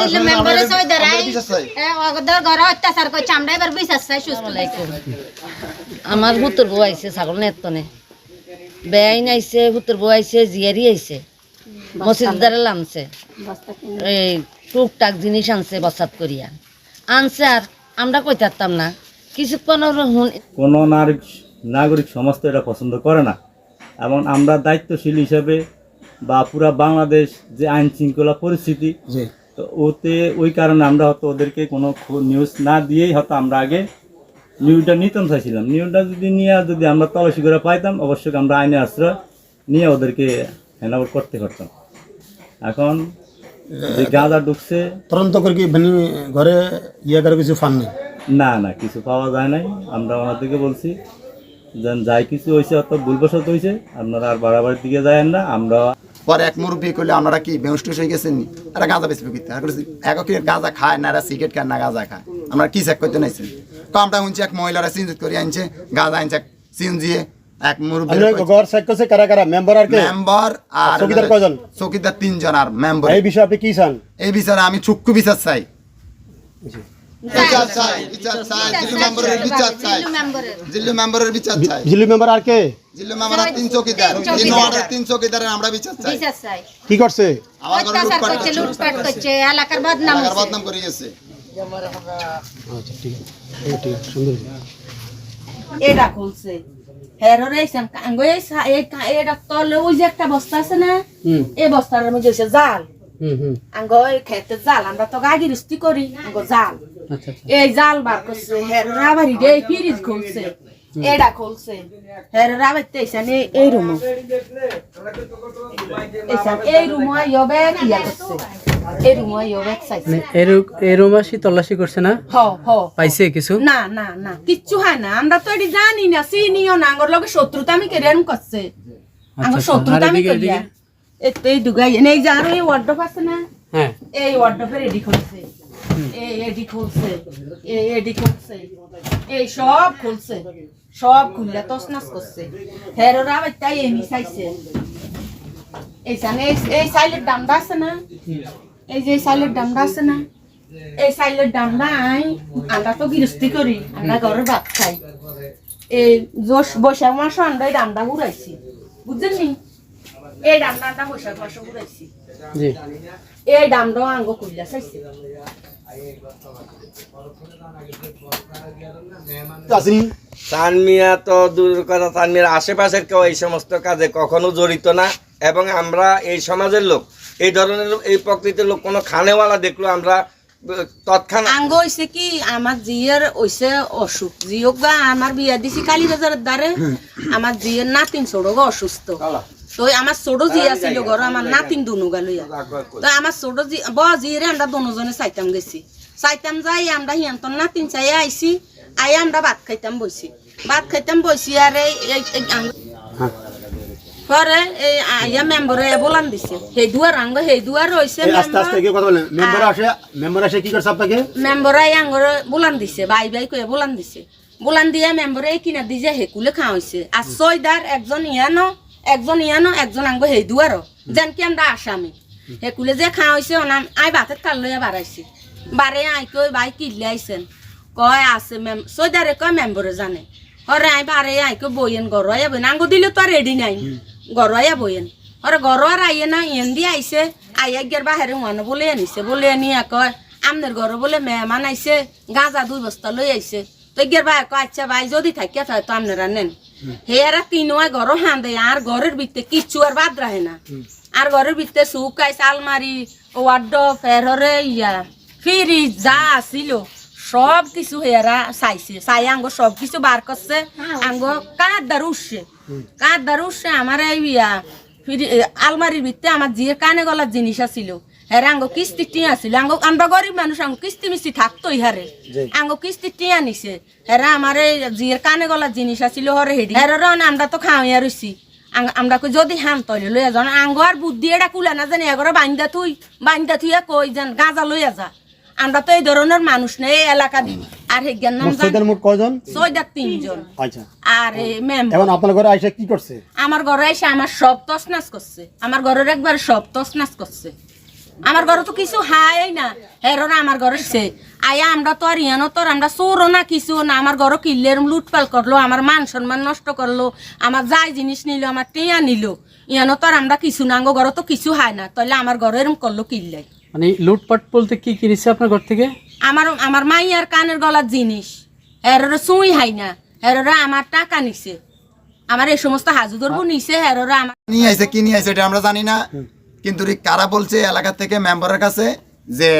দিল্লি মেম্বারে সই দাঁড়াই ওদের ঘরে অত্যাচার করছে আমরা এবার বিচার চাই সুস্থ আমার হুতুর বউ আইছে ছাগল নেতনে বেআইন আইছে হুতুর বউ আইছে জিয়ারি আইছে। মসজিদ দ্বারা লামছে এই টুকটাক জিনিস আনছে বসাত করিয়া। আনছে আর আমরা কই থাকতাম না। কিছুক্ষণ কোনো নাগরিক নাগরিক সমাজ তো এটা পছন্দ করে না। এবং আমরা দায়িত্বশীল হিসেবে বা পুরা বাংলাদেশ যে আইন শৃঙ্খলা পরিস্থিতি জি। তো ওতে ওই কারণে আমরা হয়তো ওদেরকে কোনো নিউজ না দিয়েই হয়তো আমরা আগে নিউজটা নিতাম চাইছিলাম। নিউজটা যদি নিয়ে যদি আমরা তলসি করে পাইতাম অবশ্যই আমরা আইনে আশ্রয় নিয়ে ওদেরকে হ্যান্ড করতে পারতাম। এখন যে গাঁদা ঢুকছে তদন্ত করে কি মানে ঘরে ইয়ে করে কিছু ফান নেই? না না কিছু পাওয়া যায় নাই। আমরা ওনাদেরকে বলছি যেন যাই কিছু হয়েছে অত ভুলবশত হয়েছে আপনারা আর বাড়াবাড়ির দিকে যায় না। আমরা পরে এক মুরব্বী করলে আপনারা কি বেউস টুস হয়ে গেছেন এরা গাঁজা বেশি বিকিতে আর এক কি গাঁজা খায় না এরা সিগারেট খায় না গাঁজা খায়? আমরা কি চেক করতে নাইছেন? তো আমরা শুনছি এক মহিলারা সিনজিত করে আনছে গাঁজা আনছে সিনজিয়ে এক মুরব্বী ঘর চেক করছে কারা কারা? মেম্বার আর কে? মেম্বার আর চৌকিদার কয়জন? চৌকিদার তিনজন আর মেম্বার। এই বিষয়ে আপনি কি চান? এই বিচারে আমি চুক্কু বিচার চাই। বিচার চাই বিচার চাই। জিল্লু মেম্বারের বিচার চাই। জিল্লু মেম্বারের। বিচার চাই। জিল্লু মেম্বার আর কে? জিল্লু মেম্বার তিন চৌকিদার। তিন তিন ওয়ার্ডের তিন চৌকিদারের আমরা বিচার চাই। বিচার চাই। কি করছে? আমার ঘরে লুটপাট করছে করছে। লুটপাট করছে এলাকার বদনাম এলাকার বদনাম করে গেছে। আচ্ছা ঠিক আছে। ঠিক সুন্দর। এটা খুলছে। হেরোর এইসান কাঙ্গো এই সা- এই কা- এটা তলে ওই যে একটা বস্তা আছে না? হুম। এই বস্তার মধ্যে জাল। আঙ্গ খেতে জাল আমরা তো গাড়ি রুস্তি করি আঙ্গ জাল। আচ্ছা আচ্ছা। এই জাল বার করছে হেরোর ইডে এই ফিরিজ খুলছে এটা খুলছে। হেরোর আবার তেইসান এই রুম এইসান এই রুম ইয়বে ইয়া করছে। এই রুম ইয়বে চাইছে। এরমাসি তল্লাশি করছে না? হ হ। পাইছে কিছু? না না না কিচ্ছু হয় না। আমরা তো এটি জানি না চিনিও না। আঙ্গর লগে শত্রুতা আমি কেরিয়ার করছে। আঙ্গর আচ্ছা, শত্রুতা আমি করিয়া। এই এই দুগাই এই যে আরও এই ওয়ার্ডপ আছে না? হ্যাঁ। এই ওয়ার্ডপের এডি খুলছে। এই এডি খুলছে। এই এডি খুলছে। এই সব খুলছে। সব খুললে তসনাস করছে। হেরোরা আবার তাই এমি চাইছে এই সামনে এই এই সাইলের দামটা আছে না? এই যে এই সাইলের দামটা আছে না? এই সাইলের দামটা আই আমরা তো গৃহস্থী করি। আমরা ঘরের ভাত খাই। এই জোশ বৈশাখ মাস আমরা এই দামটা ঘুরাইছি। বুঝছেন নি? এই দামটা আমরা বৈশাখ ঘুরাইছি জি। এই দামটাও আঙ্গ কইলা চাইছে? তানমিয়া তো দূর কথা তানমিয়ার আশেপাশের কেউ এই সমস্ত কাজে কখনো জড়িত না এবং আমরা এই সমাজের লোক এই ধরনের লোক এই প্রকৃতির লোক কোনো খানেওয়ালা দেখল আমরা আঙ্গ হইছে কি আমার জিয়ের হইছে অসুখ। জিওক গা আমার বিয়া দিছি কালী বাজারের দ্বারে আমার জিয়ের নাতিন গো অসুস্থ। তো আমার ছোট জিয়া ছিল ঘর আমার নাতিন দুনু গা লইয়া তো আমার ছোট জি ব জিয়েরে আমরা দুজনে চাইতাম গেছি। চাইতাম যাই আমরা হিয়ান্তর নাতিন চাই আইছি আই আমরা ভাত খাইতাম বইছি ভাত খাইতাম বইছি আর পরে এই আইয়া মেম্বরে বলান দিছে। সেই দুয়ার আঙ্গ সেই দুয়ার হইছে আস্তে আস্তে কি কথা বলেন মেম্বার আসে মেম্বার আসে কি করছে আপনাকে মেম্বরাই আঙ্গর বুলান দিছে কয়ে বুলান দিছে। বুলান দিয়ে মেম্বরে কিনা দিয়ে হেকুলে খাওয়া হয়েছে আর ছয়দার একজন ইয়ানো একজন ইয়ানো একজন আঙ্গ হে দুয়ারো যেন কি আমরা আসামি। হেকুলে যে খাওয়া হয়েছে অনাম আই ভাতের কাল লইয়া বাড়াইছি বারে আই কই বাই কিনলে আইছেন কয় আছে মেম ছয়দারে কয় মেম্বরে জানে। হরে আই বারে আই কই বইয়েন গরয়া বইন আঙ্গ দিলে তো আর রেডি নাই। গরয়া বইয়েন ওরে গরর আইয়ে না ইয়েন দিয়ে আইছে আইয়া গিয়ার বাহারে উয়ানো বলে আনিছে বলে আনিয়া কয় আমনের ঘরে বলে মেহমান আইছে গাঁজা দুই বস্তা লই আইছে তো গিয়ার ভাই কয় আচ্ছা ভাই যদি থাকিয়া থাকে তো আপনারা নেন হেয়ারা তিনওয়া ঘর হাঁদে আর ঘরের ভিতরে কিচ্ছু আর বাদ রাখে না। আর ঘরের ভিতরে সুকাইস আলমারি ওয়ার্ড ফেররে ইয়া ফ্রিজ যা আসিল সব কিছু হেয়ারা চাইছে। চাই আঙ্গ সব কিছু বার করছে আঙ্গ কাঁদ দার উঠছে। কাঁদ দার উঠছে আমার এই ইয়া ফিরি আলমারির ভিতরে আমার জিয়ে কানে গলার জিনিস আছিল হ্যাঁ আঙ্গ কিস্তি টিয়া আছিল। আঙ্গ আমরা গরিব মানুষ আঙ্গ কিস্তি মিস্তি থাকতো ইহারে। আঙ্গ কিস্তি টিয়া নিছে। হ্যাঁ আমার এই জিয়ের কানে গলার জিনিস আছিল হরে হেডি। হ্যাঁ আমরা তো খাওয়াইয়া রইছি আমরা কই যদি হান তৈলে লইয়া যান আঙ্গ আর বুদ্ধি এটা কুলা না জানি এগরে বান্ধা থুই। বান্ধা থুইয়া কই যান গাঁজা লইয়া যা। আমরা তো এই ধরনের মানুষ নেই এই এলাকা আর হে জ্ঞান নাম ছয়দার মোট কয়জন? ছয়দার তিনজন। আচ্ছা। আর মেম এখন আপনার ঘরে আইসা কি করছে? আমার ঘরে এসে আমার সব তসনাস করছে। আমার ঘরের একবার সব তসনাস করছে। আমার ঘরে তো কিছু হাই না। হেরোরা আমার ঘরে সে। আয়া আমরা তো আর ইয়ানো তো আর আমরা চোরও না কিছু না। আমার ঘরে কিল্লের লুটপাল করল আমার মান সম্মান নষ্ট করল আমার যাই জিনিস নিল আমার টেয়া নিল। ইয়ানো তোর আমরা কিছু না আঙ্গো ঘরে তো কিছু হয় না। তাহলে আমার ঘরে এরম করল কিল্লাই মানে লুটপাট বলতে কি কিনেছে আপনার ঘর থেকে? আমার আমার মাইয়ার কানের গলার জিনিস। হেরোরা চুই হাই না। হেরোরা আমার টাকা নিছে। আমার এই সমস্ত হাজু ধরবো নিছে। হেরোরা আমার নিয়ে আইছে কি নিয়ে আইছে এটা আমরা জানি না। কিন্তু কারা বলছে এলাকা থেকে মেম্বারের কাছে যে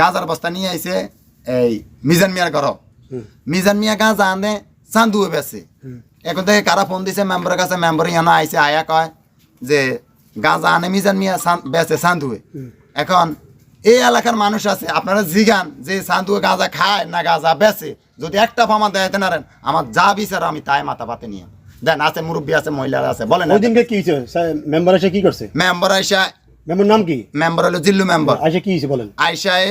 গাঁজার বস্তা নিয়ে আইছে এই মিজান মিয়ার ঘর? মিজান মিয়া গাঁজা আনে চান্দু বেছে এখন থেকে কারা ফোন দিছে মেম্বারের কাছে? মেম্বার ইয়ানো আইছে আয়া কয় যে গাঁজা আনে মিজান মিয়া বেচে চান্দুয়ে এখন এই এলাকার মানুষ আছে আপনারা জিগান যে চান্দুয়ে গাঁজা খায় না গাঁজা বেচে। যদি একটা ফামা দেখাতে নারেন আমার যা বিচার আমি তাই মাথা পাতে নিয়ে। দেন আছে মুরব্বী আছে মহিলারা আছে বলেন ওই দিনকে কি মেম্বার এসে কি করছে? মেম্বার আইসা মেম্বার নাম কি? মেম্বার হলো জিল্লু মেম্বার এসে কি হয়েছে বলেন? আইসায়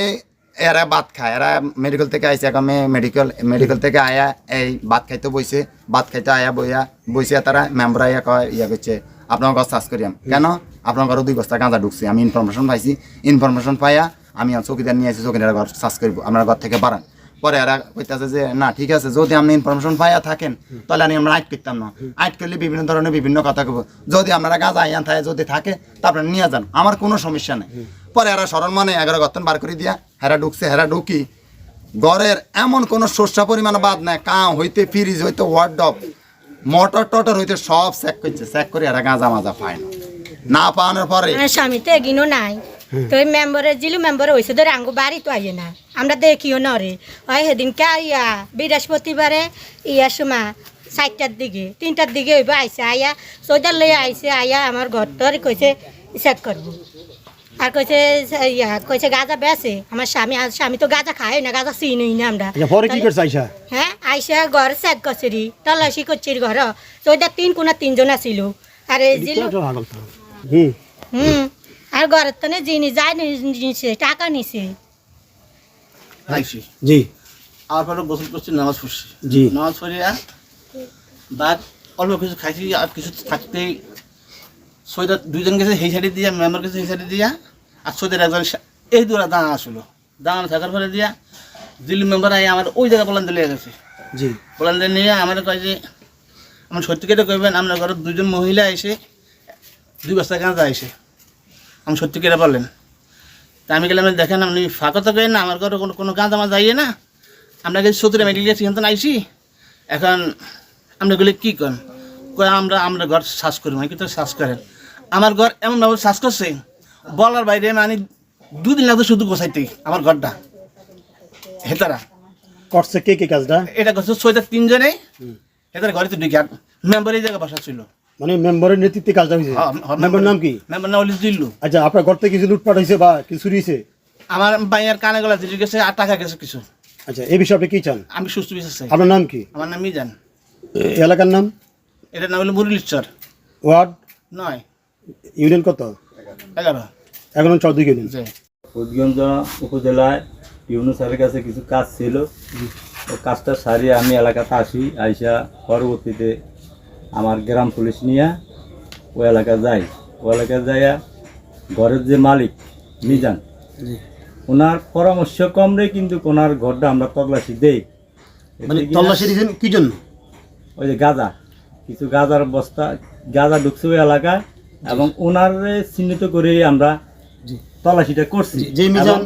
এরা ভাত খায়। এরা মেডিকেল থেকে আইসে এখন মেডিকেল মেডিকেল থেকে আয়া এই ভাত খাইতে বইছে। ভাত খাইতে আয়া বইয়া বইছে তারা মেম্বার আইয়া কয় ইয়া করছে আপনার ঘর চাষ করিয়াম কেন? আপনার ঘরে দুই বস্তা গাঁজা ঢুকছে। আমি ইনফরমেশন পাইছি। ইনফরমেশন পাইয়া আমি চৌকিদার নিয়ে আসি চৌকিদার ঘর চাষ করব। আপনার ঘর থেকে বাড়ান। পরে এরা কইতাছে যে, না, ঠিক আছে, যদি আপনি ইনফরমেশন পাইয়া থাকেন, তাহলে আমি আমরা আইট করতাম না। আইট করলে বিভিন্ন ধরনের বিভিন্ন কথা কব যদি আপনারা গাঁজা আইয়ান থাকে, যদি থাকে, তা আপনারা নিয়ে যান। আমার কোনো সমস্যা নেই। পরে এরা স্মরণ মানে এগারো গর্তন বার করে দিয়া, হেরা ঢুকছে, হেরা ঢুকি, ঘরের এমন কোনো শস্য পরিমাণ বাদ নাই। কাঁ হইতে, ফ্রিজ হইতে ওয়ার্ডব মোটর টটর হইতে সব চেক করছে। চেক করে এরা গাঁজা মাজা পায় না। না পাওয়ানোর পরে স্বামী তো এগিনো নাই। তো এই মেম্বারে জিলু মেম্বার হয়েছে ধরে আঙ্গু বাড়ি তো আইয়ে না। আমরা দেখিও না রে। ওই সেদিনকে ইয়া বৃহস্পতিবারে ইয়া সময় চারটার দিকে তিনটার দিকে হইব আইসে আয়া চৌদার লই আইসে আয়া আমার ঘরটার কইছে চেক করব। আর কইছে ইয়া কইছে গাঁজা বেছে আমার স্বামী আর স্বামী তো গাঁজা খায় না গাঁজা চিনই না আমরা। আচ্ছা পরে কি করছে আইসা? হ্যাঁ আইসা ঘর চেক করছে রি তল্লাশি করছে ঘর। চৌদার তিন কোনা তিনজন আছিল। আর জিলু হুম। হুম। আর ঘরের তো জিনিস যায় নিছে টাকা নিছে। জি। আর পরে গোসল করছি নামাজ পড়ছি। জি। নামাজ পড়িয়া বাদ অল্প কিছু খাইছি আর কিছু থাকতেই সৈদার দুইজন গেছে সেই সাইডে দিয়া মেম্বার গেছে সেই সাইডে দিয়া আর সৈদের একজন এই দুরা দাঁড়া আসলো। দাঁড়ানো থাকার পরে দিয়া দিল্লি মেম্বার আই আমার ওই জায়গা বলান দিলে গেছে। জি। বলান দিয়ে নিয়ে আমার কয় যে আমার সত্যিকারে কইবেন আপনার ঘরের দুজন মহিলা এসে দুই বস্তা গাঁজা এসে আমি সত্যি সত্যিকারে বললেন। তা আমি গেলাম দেখেন আপনি ফাঁকা তো না আমার ঘরে কোনো কোনো গাঁজা মাছ যাইয়ে না। আমরা গেছি সত্যি মেডিকেল কিন্তু আইসি। এখন আপনি গেলে কী করেন? আমরা আমরা ঘর শ্বাস করি মানে কিন্তু শ্বাস করেন? আমার ঘর এমনভাবে শ্বাস করছে বলার বাইরে মানে দুদিন লাগতো শুধু গোছাইতে আমার ঘরটা। হেতারা করছে কে কে কাজটা? এটা করছে ছয়টা তিনজনে। হেতারা ঘরে তো ঢুকে এই জায়গায় বসা ছিল। মানে মেম্বারের নেতৃত্বে কাজটা হয়েছে। হ্যাঁ, মেম্বার নাম কি? মেম্বার না হলে দিল্লু আচ্ছা আপনার ঘর থেকে কিছু লুটপাট হয়েছে বা কিছু চুরি হয়েছে? আমার বাইয়ের কানে গলা দিল্লি গেছে আর টাকা গেছে কিছু। আচ্ছা এই বিষয়ে আপনি কি চান? আমি সুস্থ বিশ্বাস চাই। আপনার নাম কি? আমার নাম মিজান। এই এলাকার নাম? এটার নাম হলো মুরলিশ্বর ওয়ার্ড? নয়। ইউনিয়ন কত? এগারো। এখন চৌদ্দ ইউনিয়ন। যে ফুটগঞ্জ উপজেলায় ইউনু স্যারের কাছে কিছু কাজ ছিল। কাজটা সারিয়ে আমি এলাকাতে আসি আইসা পরবর্তীতে আমার গ্রাম পুলিশ নিয়ে ও এলাকা যাই ও এলাকা যাইয়া ঘরের যে মালিক মিজান ওনার পরামর্শ কমরে কিন্তু ওনার ঘরটা আমরা তল্লাশি দেই। মানে তল্লাশি দিয়েছেন কি জন্য? ওই যে গাঁজা কিছু গাঁজার বস্তা গাঁজা ঢুকছে ওই এলাকায় এবং ওনার চিহ্নিত করে আমরা তল্লাশিটা করছি। যে মিজান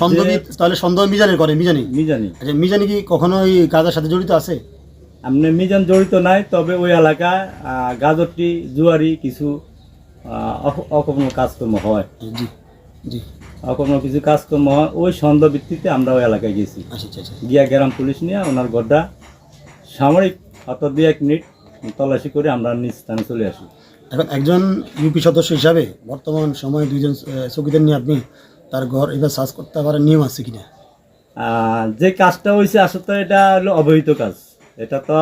সন্দেহ তাহলে সন্দেহ মিজানের করে মিজানি মিজানি আচ্ছা মিজানি কি কখনো ওই কাজের সাথে জড়িত আছে? আপনি মিজান জড়িত নাই তবে ওই এলাকায় গাজরটি জুয়ারি কিছু আহ, অক- অকর্ম কাজকর্ম হয়। জি জি কিছু কাজকর্ম হয় ওই সন্দেহ ভিত্তিতে আমরা ওই এলাকায় গেছি। আচ্ছা আচ্ছা আচ্ছা। গিয়া গ্রাম পুলিশ নিয়ে ওনার ঘরটা সামরিক অর্থাৎ দুই এক মিনিট তল্লাশি করে আমরা নিজ স্থানে চলে আসি। এখন একজন ইউপি সদস্য হিসাবে বর্তমান সময়ে দুইজন চকিদের নিয়ে আপনি তার ঘর এবার সার্চ করতে পারার নিয়ম আছে কিনা? যে কাজটা হয়েছে আসলে এটা হলো অবহিত কাজ। এটা তো